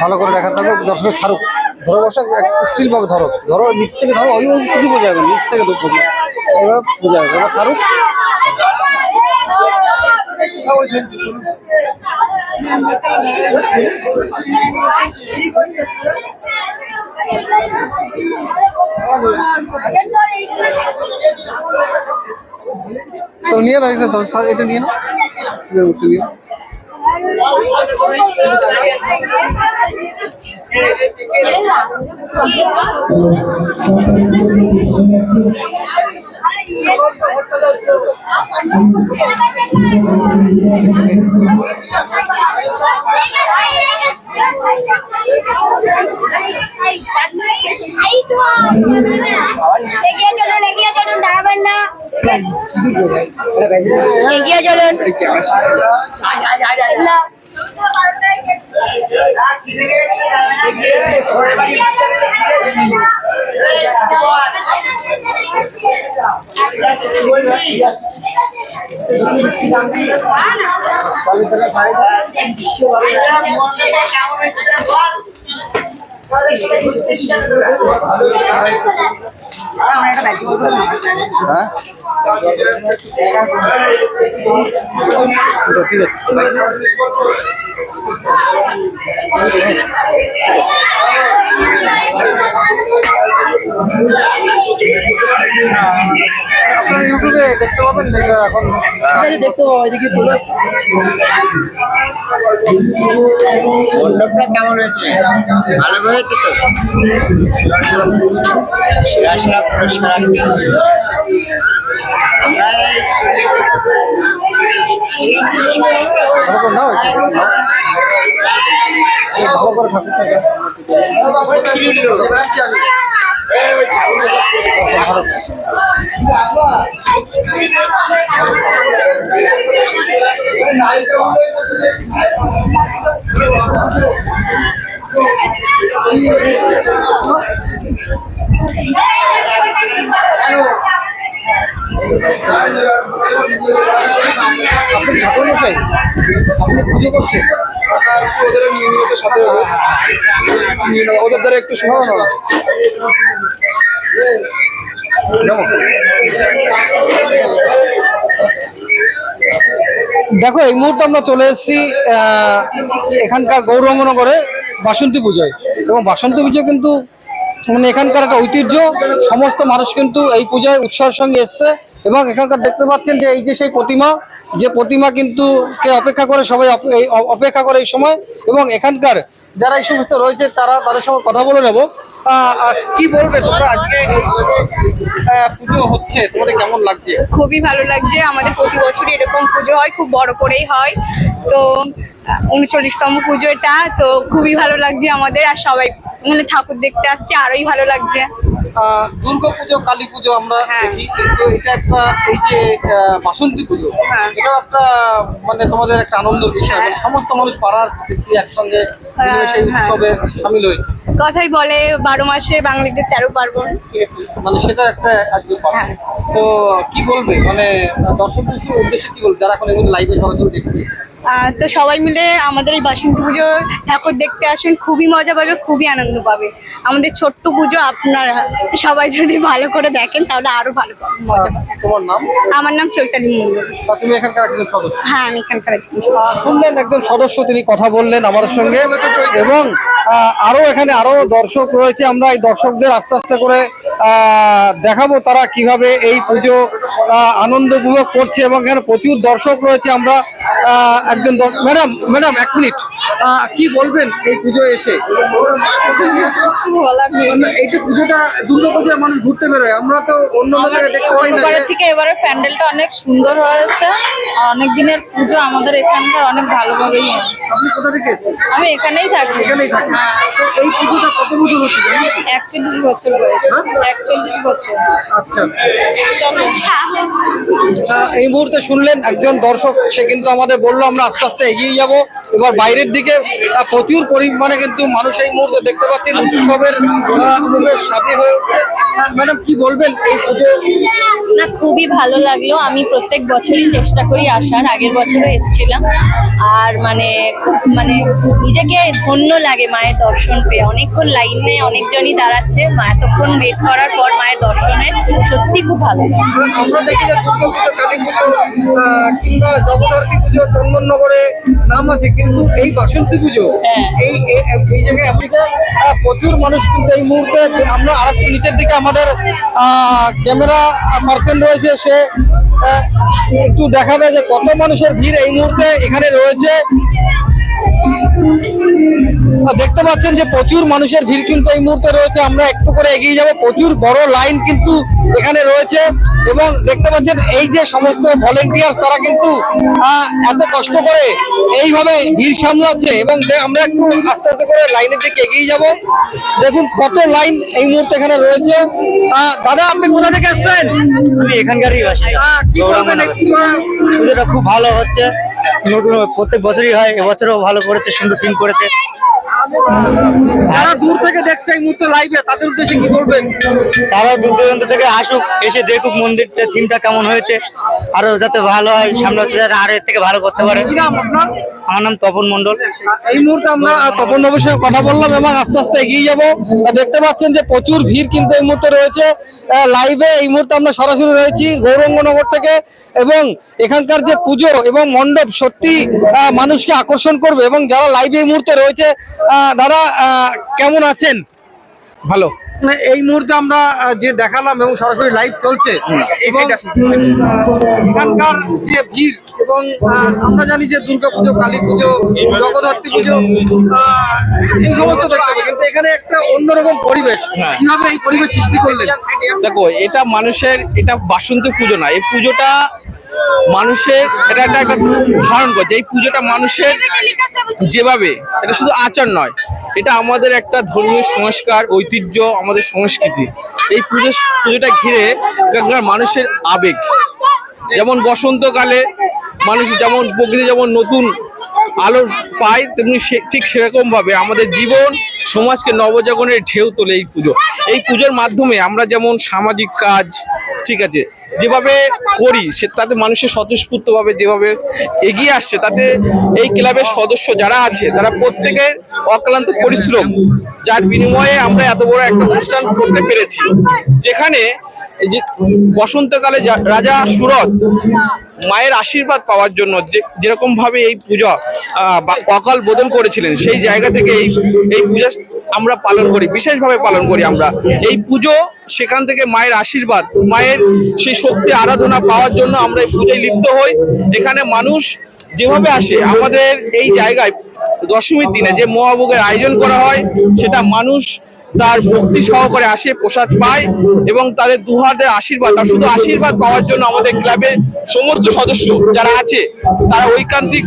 ভালো করে দেখা থাকো দর্শকের ছাড়ুক ধরো বসে স্টিল ভাবে ধরো ধরো নিচ থেকে ধরো ওই কিছু বোঝা যাবে নিচ থেকে যাবে এবার বোঝা যাবে এবার ছাড়ুক তো নিয়ে এটা ধরো, এটা নিয়ে নিয়ে নাও। এগিয়ে চলুন এগিয়ে চলুন দাঁড়াবেন না এগিয়ে চলুন না। বল হ্যাঁ। ঠিক আছে আপনারা ইউটিউবে দেখতে পাবেন এখন ঠিক আছে দেখতে পাবো এদিকে তুলো। মণ্ডপটা কেমন হয়েছে? ভালো হয়েছে তো। সেরা সেরা পুরস্কার। ভালো করে ভালো ঠাকুরটা আপনি ঠাকুর মশাই আপনি পুজো করছেন? ওদের সাথে ওদের। দ্বারা একটু শোনো দেখো, এই মুহূর্তে আমরা চলে এসেছি এখানকার গৌরঙ্গনগরে বাসন্তী পুজোয়। এবং বাসন্তী পুজো কিন্তু মানে এখানকার একটা ঐতিহ্য, সমস্ত মানুষ কিন্তু এই পূজায় উৎসাহের সঙ্গে এসছে। এবং এখানকার দেখতে পাচ্ছেন যে এই যে সেই প্রতিমা, যে প্রতিমা কিন্তু কে অপেক্ষা করে সবাই অপেক্ষা করে এই সময় এবং এখানকার যারা এই সমস্ত রয়েছে তারা তাদের সঙ্গে কথা বলে নেব। কি বলবে তোমরা আজকে পুজো হচ্ছে, তোমাদের কেমন লাগছে? খুবই ভালো লাগছে। আমাদের প্রতি বছরই এরকম পুজো হয়, খুব বড় করেই হয়। তো, উনচল্লিশতম পুজো এটা তো খুবই ভালো লাগছে আমাদের। আর সবাই মানে ঠাকুর দেখতে আসছে, আরোই ভালো লাগছে। আহ, দুর্গাপুজো কালী পুজো আমরা হ্যাঁ। দেখি কিন্তু এটা একটা এই যে বাসন্তী পুজো হ্যাঁ। এটাও একটা মানে তোমাদের একটা আনন্দের বিষয় হ্যাঁ। সমস্ত মানুষ পাড়ার দেখছি একসঙ্গে সেই। উৎসবে সামিল হয়েছে কথাই বলে বারো মাসে বাঙালিদের তেরো পার্বণ মানে সেটা একটা আজকে। তো কি বলবে মানে দর্শকদের উদ্দেশ্যে কি বলবে যারা এখন এগুলো লাইভে সরাসরি দেখছে তো সবাই মিলে আমাদের এই বাসন্তী পুজো ঠাকুর দেখতে আসবেন খুবই মজা পাবে খুবই আনন্দ পাবে। আমাদের ছোট্ট পুজো আপনারা সবাই যদি ভালো করে দেখেন তাহলে আরও ভালো মজা পাবে। তোমার নাম? আমার নাম চৈতালি মন্ডল তুমি এখানকার একজন সদস্য। হ্যাঁ আমি এখানকার একজন। আহ, শুনলেন একজন সদস্য তিনি কথা বললেন আমার সঙ্গে। এবং আহ, আরও এখানে আরও দর্শক রয়েছে। আমরা এই দর্শকদের আস্তে আস্তে করে দেখাবো তারা কীভাবে এই পুজো আনন্দ উপভোগ করছে এবং এখানে প্রচুর দর্শক রয়েছে। আমরা একজন ম্যাডাম ম্যাডাম এক মিনিট। কি বলবেন এই পুজো এসে? এইটা পুজোটা দুর্গা পুজোয় মানুষ ঘুরতে বেরোয়। আমরা তো অন্য জায়গায় দেখতে পাই না এবারের থেকে এবারে প্যান্ডেলটা অনেক সুন্দর হয়েছে। অনেক দিনের পুজো আমাদের এখানকার অনেক ভালোভাবেই আপনি কোথা থেকে এসেছেন? আমি এখানেই থাকি। এখানেই হ্যাঁ তো এই পুজোটা কত বছর হচ্ছে একচল্লিশ বছর বয়স। একচল্লিশ বছর। আচ্ছা আচ্ছা, এই মুহূর্তে শুনলেন একজন দর্শক সে কিন্তু আমাদের বলল আমরা আস্তে আস্তে এগিয়ে যাব। এবার বাইরের দিকে প্রচুর পরিমাণে কিন্তু মানুষ এই মুহূর্তে দেখতে পাচ্ছেন উৎসবের মুখে সামনে হয়ে উঠছে। ম্যাডাম কি বলবেন এই পুজো? না খুবই ভালো লাগল। আমি প্রত্যেক বছরই চেষ্টা করি আসার আগের বছরও এসেছিলাম। আর মানে খুব মানে নিজেকে ধন্য লাগে মায়ের দর্শন পেয়ে। অনেকক্ষণ লাইনে অনেকজনই দাঁড়াচ্ছে। মা এতক্ষণ ওয়েট করার পর মায়ের দর্শনে সত্যি খুব ভালো। আমরা দেখি যে দুর্গা পুজো কালী পুজো কিংবা জগদ্ধাত্রী পুজো চন্দননগরে নাম আছে কিন্তু এই বাসন্তী পুজো হ্যাঁ। এই এই- জায়গায় আমেরিকা প্রচুর মানুষ কিন্তু এই মুহূর্তে আমরা আর নিচের দিকে আমাদের ক্যামেরা পার্সন রয়েছে সে একটু দেখাবে যে কত মানুষের ভিড় এই মুহূর্তে এখানে রয়েছে। দেখতে পাচ্ছেন যে প্রচুর মানুষের ভিড় কিন্তু এই মুহূর্তে রয়েছে। আমরা একটু করে এগিয়ে যাব। প্রচুর বড় লাইন কিন্তু এখানে রয়েছে এবং দেখতে পাচ্ছেন এই যে সমস্ত ভলেন্টিয়ার্স তারা কিন্তু এত কষ্ট করে এইভাবে ভিড় সামলাচ্ছে এবং আমরা একটু আস্তে আস্তে করে লাইনের দিকে এগিয়ে যাব। দেখুন কত লাইন এই মুহূর্তে এখানে রয়েছে। দাদা আপনি কোথা থেকে আসছেন? আমি এখানকারই কি খুব ভালো হচ্ছে। নতুন প্রত্যেক বছরই হয় এবছরও ভালো করেছে সুন্দর থিম করেছে। যারা দূর থেকে দেখছে এই মুহূর্তে লাইভে তাদের উদ্দেশ্যে কি বলবেন? তারা দূর দূরান্ত থেকে আসুক এসে দেখুক মন্দিরটা থিমটা কেমন হয়েছে। আরও যাতে ভালো হয় সামনে হচ্ছে যাতে আরও এর থেকে ভালো করতে পারে। আপনার? আমার নাম তপন মন্ডল এই মুহূর্তে আমরা তপন বাবুর সঙ্গে কথা বললাম এবং আস্তে আস্তে এগিয়ে যাব। দেখতে পাচ্ছেন যে প্রচুর ভিড় কিন্তু এই মুহূর্তে রয়েছে। লাইভে এই মুহূর্তে আমরা সরাসরি রয়েছি গৌরঙ্গনগর থেকে এবং এখানকার যে পুজো এবং মণ্ডপ সত্যি মানুষকে আকর্ষণ করবে এবং যারা লাইভে এই মুহূর্তে রয়েছে দাদা কেমন আছেন? ভালো। এই মুহূর্তে আমরা যে দেখালাম এবং সরাসরি লাইভ চলছে এখানকার যে ভিড় এবং আমরা জানি যে দুর্গা পুজো কালী পুজো জগদ্ধাত্রী পুজো এই সমস্ত দেখতে কিন্তু এখানে একটা অন্যরকম পরিবেশ। কীভাবে এই পরিবেশ সৃষ্টি করলেন? দেখো এটা মানুষের এটা বাসন্তী পুজো না। এই পুজোটা মানুষের এটা একটা একটা ধারণ করছে এই পুজোটা মানুষের যেভাবে, এটা শুধু আচার নয়, এটা আমাদের একটা ধর্মীয় সংস্কার, ঐতিহ্য, আমাদের সংস্কৃতি। এই পুজো, পুজোটা ঘিরে মানুষের আবেগ। যেমন বসন্তকালে মানুষ যেমন প্রকৃতি যেমন নতুন আলো পায়, তেমনি ঠিক সেরকমভাবে আমাদের জীবন, সমাজকে নবজাগরণের ঢেউ তোলে এই পুজো। এই পুজোর মাধ্যমে আমরা যেমন সামাজিক কাজ ঠিক আছে, যেভাবে করি, সে তাতে মানুষের স্বতঃস্ফূর্তভাবে যেভাবে এগিয়ে আসছে, তাতে এই ক্লাবের সদস্য যারা আছে, তারা প্রত্যেকের অক্লান্ত পরিশ্রম, যার বিনিময়ে আমরা এত বড় একটা অনুষ্ঠান করতে পেরেছি। যেখানে যে বসন্তকালে রাজা সুরত মায়ের আশীর্বাদ পাওয়ার জন্য যে যেরকম ভাবে এই পূজা অকাল বোধন করেছিলেন, সেই জায়গা থেকে এই এই পূজা আমরা পালন করি, বিশেষভাবে পালন করি আমরা। এই পুজো সেখান থেকে মায়ের আশীর্বাদ, মায়ের সেই শক্তি আরাধনা পাওয়ার জন্য আমরা এই পূজায় লিপ্ত হই। এখানে মানুষ যেভাবে আসে, আমাদের এই জায়গায় দশমীর দিনে যে মহাভোগের আয়োজন করা হয়, সেটা মানুষ তার ভক্তি সহকারে আসে, প্রসাদ পায় এবং তাদের দুহাদের আশীর্বাদ, আর শুধু আশীর্বাদ পাওয়ার জন্য আমাদের ক্লাবের সমস্ত সদস্য যারা আছে, তারা ঐকান্তিক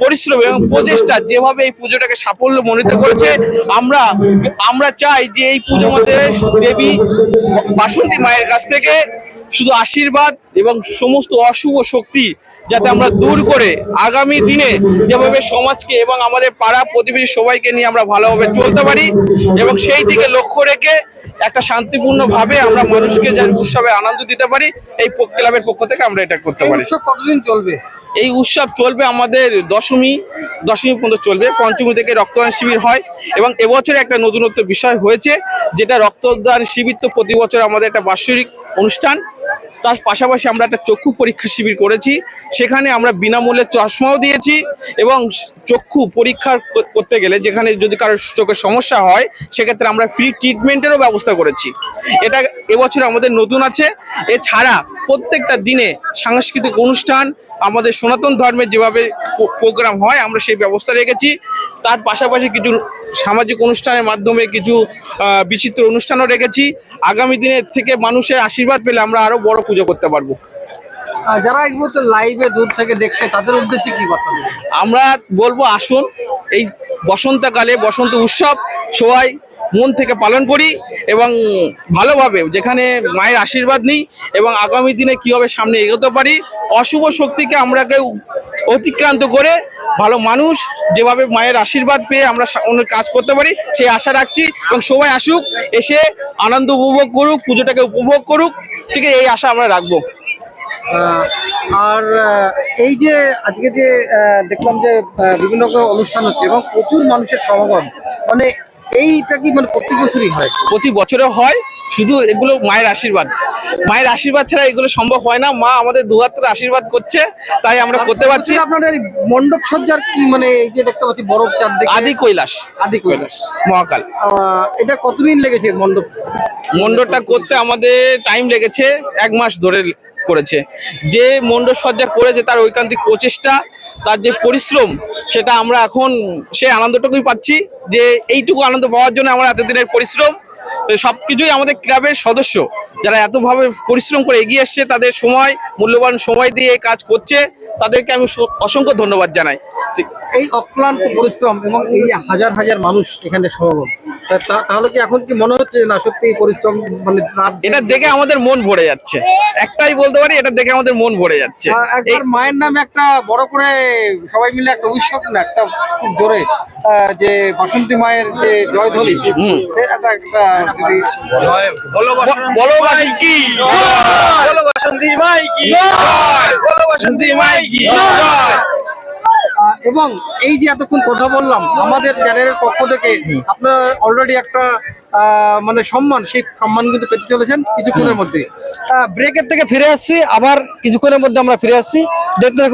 পরিশ্রম এবং প্রচেষ্টা যেভাবে এই পুজোটাকে সাফল্য মনোনীত করেছে, আমরা আমরা চাই যে এই পুজো মধ্যে দেবী বাসন্তী মায়ের কাছ থেকে শুধু আশীর্বাদ এবং সমস্ত অশুভ শক্তি যাতে আমরা দূর করে আগামী দিনে যেভাবে সমাজকে এবং আমাদের পাড়া প্রতিবেশী সবাইকে নিয়ে আমরা ভালোভাবে চলতে পারি এবং সেই দিকে লক্ষ্য রেখে একটা শান্তিপূর্ণ ভাবে আমরা মানুষকে যেন উৎসবে আনন্দ দিতে পারি এই ক্লাবের পক্ষ থেকে আমরা এটা করতে পারি। কতদিন চলবে? এই উৎসব চলবে আমাদের দশমী দশমী পর্যন্ত চলবে পঞ্চমী থেকে রক্তদান শিবির হয় এবং এবছরে একটা নতুনত্ব বিষয় হয়েছে যেটা রক্তদান শিবির তো প্রতি বছর আমাদের একটা বাৎসরিক অনুষ্ঠান। তার পাশাপাশি আমরা একটা চক্ষু পরীক্ষা শিবির করেছি। সেখানে আমরা বিনামূল্যে চশমাও দিয়েছি এবং চক্ষু পরীক্ষা করতে গেলে যেখানে যদি কারোর চোখের সমস্যা হয়, সেক্ষেত্রে আমরা ফ্রি ট্রিটমেন্টেরও ব্যবস্থা করেছি। এটা এবছর আমাদের নতুন আছে। এছাড়া প্রত্যেকটা দিনে সাংস্কৃতিক অনুষ্ঠান, আমাদের সনাতন ধর্মের যেভাবে প্রোগ্রাম হয়, আমরা সেই ব্যবস্থা রেখেছি। তার পাশাপাশি কিছু সামাজিক অনুষ্ঠানের মাধ্যমে কিছু বিচিত্র অনুষ্ঠানও রেখেছি। আগামী দিনের থেকে মানুষের আশীর্বাদ পেলে আমরা আরও বড় পুজো করতে পারব। যারা এই মুহূর্তে লাইভে দূর থেকে দেখছে তাদের উদ্দেশ্যে কি বার্তা আমরা বলব আসুন এই বসন্তকালে বসন্ত উৎসব সবাই মন থেকে পালন করি এবং ভালোভাবে যেখানে মায়ের আশীর্বাদ নিই এবং আগামী দিনে কীভাবে সামনে এগোতে পারি অশুভ শক্তিকে আমরা কেউ অতিক্রান্ত করে ভালো মানুষ যেভাবে মায়ের আশীর্বাদ পেয়ে আমরা কাজ করতে পারি সেই আশা রাখছি এবং সবাই আসুক এসে আনন্দ উপভোগ করুক পুজোটাকে উপভোগ করুক ঠিক আছে এই আশা আমরা রাখব। আর এই যে আজকে যে দেখলাম যে বিভিন্ন রকম অনুষ্ঠান হচ্ছে এবং প্রচুর মানুষের সমাগম মানে এইটা কি মানে প্রত্যেক বছরই হয়? প্রতি বছরে হয় শুধু এগুলো মায়ের আশীর্বাদ। মায়ের আশীর্বাদ ছাড়া এগুলো সম্ভব হয় না। মা আমাদের দুহাত ধরে আশীর্বাদ করছে তাই আমরা করতে পারছি। আপনাদের মণ্ডপ সজ্জার কি মানে যে দেখতে পাচ্ছি চারদিকে আদি কৈলাস। আদি কৈলাস। মহাকাল। এটা কতদিন লেগেছে মণ্ডপ? মণ্ডপটা করতে আমাদের টাইম লেগেছে এক মাস ধরে করেছে। যে মণ্ডপ সজ্জা করেছে তার ঐকান্তিক প্রচেষ্টা তার যে পরিশ্রম সেটা আমরা এখন সে আনন্দটুকুই পাচ্ছি। যে এইটুকু আনন্দ পাওয়ার জন্য আমরা এতদিনের পরিশ্রম সব কিছুই আমাদের ক্লাবের সদস্য। যারা এতভাবে পরিশ্রম করে এগিয়ে এসছে তাদের সময় মূল্যবান সময় দিয়ে এই কাজ করছে তাদেরকে আমি অসংখ্য ধন্যবাদ জানাই। এই অক্লান্ত পরিশ্রম এবং এই হাজার হাজার মানুষ এখানে সমাগম তাহলে কি এখন কি মনে হচ্ছে না সত্যি পরিশ্রম মানে এটা দেখে আমাদের মন ভরে যাচ্ছে। একটাই বলতে পারি এটা দেখে আমাদের মন ভরে যাচ্ছে। একবার মায়ের নামে একটা বড় করে সবাই মিলে একটা উৎসব না একটা খুব জোরে যে বাসন্তী মায়ের যে জয়ধ্বনি। একটা বলো ভাই বলো বাসন্তী মাই কি বলো বাসন্তী মাই কি এবং এই যে এতক্ষণ কথা বললাম আমাদের চ্যানেলের পক্ষ থেকে আপনার অলরেডি একটা আহ, মানে সম্মান সেই সম্মান কিন্তু পেতে চলেছেন কিছুক্ষণের মধ্যে। ব্রেকের থেকে ফিরে আসছি আবার কিছুক্ষণের মধ্যে আমরা ফিরে আসছি। দেখতে থাকুন